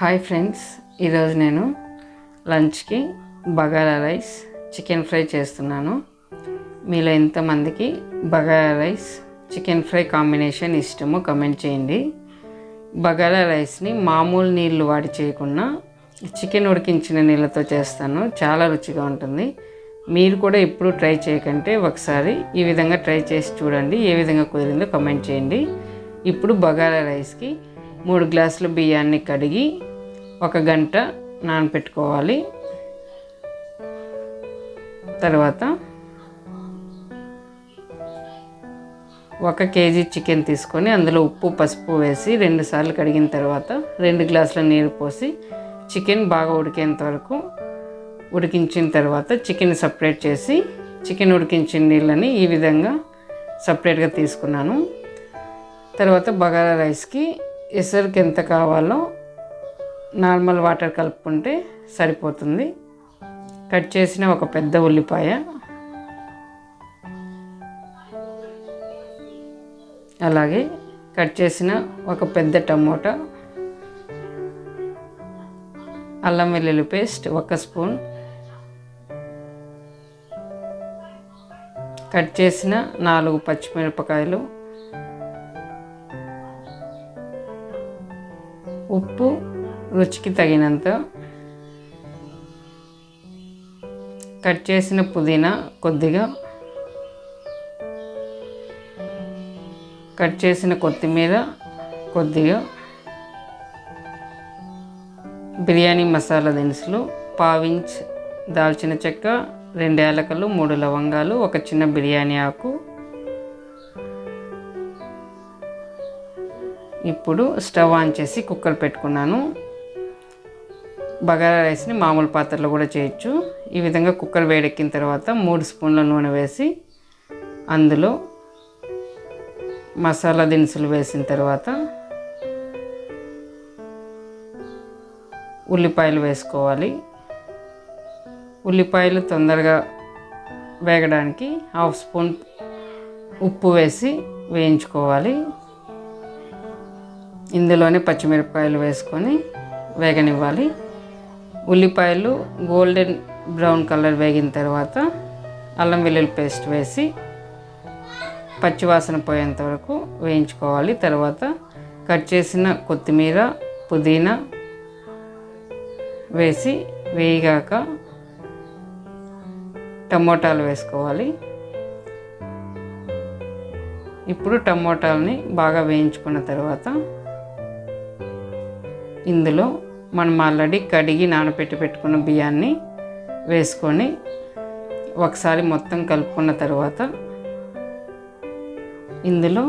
Hi friends ఈరోజు నేను లంచ్కి బగారా రైస్ చికెన్ ఫ్రై చేస్తున్నాను. మీలో ఎంతమందికి bagara rice chicken fry combination ఇష్టమో కమెంట్ చేయండి. బగారా రైస్ని మామూలు నీళ్ళు వాడి చేయకుండా చికెన్ ఉడికించిన నీళ్ళతో చేస్తాను. చాలా రుచిగా ఉంటుంది. మీరు కూడా ఎప్పుడు ట్రై చేయకంటే ఒకసారి ఈ విధంగా ట్రై చేసి చూడండి. ఏ విధంగా కుదిరిందో కమెంట్ చేయండి. ఇప్పుడు బగారా రైస్కి మూడు గ్లాసులు బియ్యాన్ని కడిగి ఒక గంట నానపెట్టుకోవాలి. తర్వాత ఒక కేజీ చికెన్ తీసుకొని అందులో ఉప్పు పసుపు వేసి రెండు సార్లు కడిగిన తర్వాత రెండు గ్లాసుల నీరు పోసి చికెన్ బాగా ఉడికేంత వరకు ఉడికించిన తర్వాత చికెన్ సపరేట్ చేసి చికెన్ ఉడికించిన నీళ్ళని ఈ విధంగా సపరేట్గా తీసుకున్నాను. తర్వాత బగారా రైస్కి ఎసరికి ఎంత కావాలో నార్మల్ వాటర్ కలుపుకుంటే సరిపోతుంది. కట్ చేసిన ఒక పెద్ద ఉల్లిపాయ. అలాగే కట్ చేసిన ఒక పెద్ద టమోటా. అల్లం వెల్లుల్లి పేస్ట్ ఒక స్పూన్. కట్ చేసిన నాలుగు పచ్చిమిరపకాయలు. ఉప్పు రుచికి తగినంత కట్ చేసిన పుదీనా కొద్దిగా కట్ చేసిన కొత్తిమీర కొద్దిగా బిర్యానీ మసాలా దినుసులు పావించ్ దాల్చిన చెక్క రెండు ఏలకలు మూడు లవంగాలు ఒక చిన్న బిర్యానీ ఆకు. ఇప్పుడు స్టవ్ ఆన్ చేసి కుక్కర్ పెట్టుకున్నాను. బగారా రైస్ని మామూలు పాత్రలో కూడా చేయొచ్చు. ఈ విధంగా కుక్కర్ వేడెక్కిన తర్వాత మూడు స్పూన్ల నూనె వేసి అందులో మసాలా దినుసులు వేసిన తర్వాత ఉల్లిపాయలు వేసుకోవాలి. ఉల్లిపాయలు తొందరగా వేగడానికి హాఫ్ స్పూన్ ఉప్పు వేసి వేయించుకోవాలి. ఇందులోనే పచ్చిమిరపకాయలు వేసుకొని వేగనివ్వాలి. ఉల్లిపాయలు గోల్డెన్ బ్రౌన్ కలర్ వేగిన తర్వాత అల్లం వెల్లుల్లి పేస్ట్ వేసి పచ్చివాసన పోయేంత వరకు వేయించుకోవాలి. తర్వాత కట్ చేసిన కొత్తిమీర పుదీనా వేసి వేయగాక టమోటాలు వేసుకోవాలి. ఇప్పుడు టమోటాలని బాగా వేయించుకున్న తర్వాత ఇందులో మనం ఆల్రెడీ కడిగి నానబెట్టి పెట్టుకున్న బియ్యాన్ని వేసుకొని ఒకసారి మొత్తం కలుపుకున్న తర్వాత ఇందులో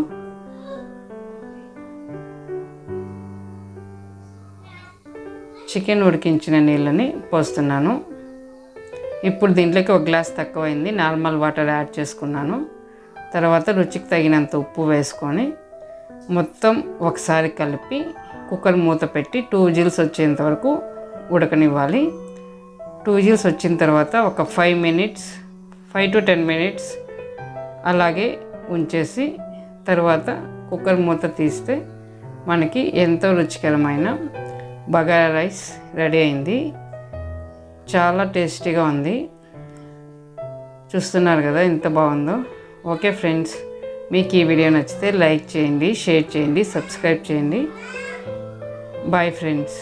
చికెన్ ఉడికించిన నీళ్ళని పోస్తున్నాను. ఇప్పుడు దీంట్లోకి ఒక గ్లాస్ తక్కువైంది. నార్మల్ వాటర్ యాడ్ చేసుకున్నాను. తర్వాత రుచికి తగినంత ఉప్పు వేసుకొని మొత్తం ఒకసారి కలిపి కుక్కర్ మూత పెట్టి టూ జిల్స్ వచ్చేంత వరకు ఉడకనివ్వాలి. టూ జిల్స్ వచ్చిన తర్వాత ఒక five minutes five to ten minutes అలాగే ఉంచేసి తర్వాత కుక్కర్ మూత తీస్తే మనకి ఎంతో రుచికరమైన బగారా రైస్ రెడీ అయింది. చాలా టేస్టీగా ఉంది. చూస్తున్నారు కదా ఎంత బాగుందో. ఓకే ఫ్రెండ్స్ మీకు ఈ వీడియో నచ్చితే లైక్ చేయండి షేర్ చేయండి సబ్స్క్రైబ్ చేయండి. Bye friends